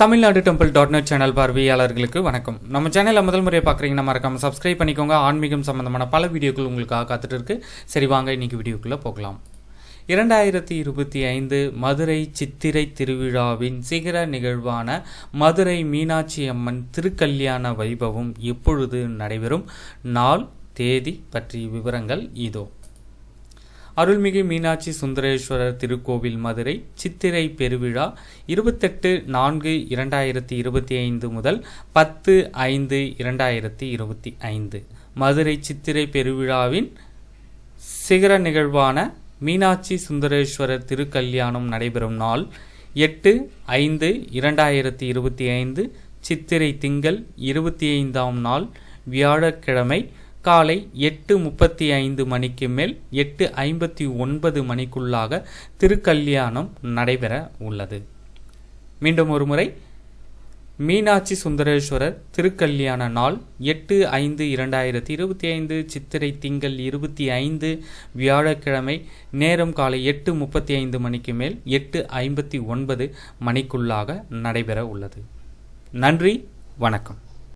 Tamil Nadu temple dot net channel பார்வையாளர்களுக்கு வணக்கம். நம்ம சேனலில் முதல் முறையை பார்க்குறீங்கன்னா மறக்காம சப்ஸ்கிரைப் பண்ணிக்கோங்க. ஆன்மீகம் சம்பந்தமான பல வீடியோக்கள் உங்களுக்காக காத்துட்டு இருக்கு. சரி வாங்க இன்னைக்கு வீடியோக்குள்ளே போகலாம். இரண்டாயிரத்தி இருபத்தி ஐந்து மதுரை சித்திரை திருவிழாவின் சிகர நிகழ்வான மதுரை மீனாட்சி அம்மன் திருக்கல்யாண வைபவம் எப்பொழுது நடைபெறும்? நாள் தேதி பற்றிய விவரங்கள் இதோ. அருள்மிகு மீனாட்சி சுந்தரேஸ்வரர் திருக்கோவில் மதுரை சித்திரை பெருவிழா இருபத்தெட்டு நான்கு இரண்டாயிரத்தி இருபத்தி ஐந்து முதல் பத்து ஐந்து இரண்டாயிரத்தி இருபத்தி ஐந்து. மதுரை சித்திரை பெருவிழாவின் சிகர நிகழ்வான மீனாட்சி சுந்தரேஸ்வரர் திருக்கல்யாணம் நடைபெறும் நாள் எட்டு ஐந்து இரண்டாயிரத்தி இருபத்தி ஐந்து. சித்திரை திங்கள் இருபத்தி ஐந்தாம் நாள் வியாழக்கிழமை காலை எட்டு முப்பத்தி ஐந்து மணிக்கு மேல் எட்டு ஐம்பத்தி ஒன்பது மணிக்குள்ளாக திருக்கல்யாணம் நடைபெற உள்ளது. மீண்டும் ஒரு முறை மீனாட்சி சுந்தரேஸ்வரர் திருக்கல்யாண நாள் எட்டு ஐந்து இரண்டாயிரத்தி இருபத்தி ஐந்து சித்திரை திங்கள் இருபத்தி ஐந்து வியாழக்கிழமை நேரம் காலை எட்டு முப்பத்தி ஐந்து மணிக்கு மேல் எட்டு ஐம்பத்தி ஒன்பது மணிக்குள்ளாக நடைபெற உள்ளது. நன்றி வணக்கம்.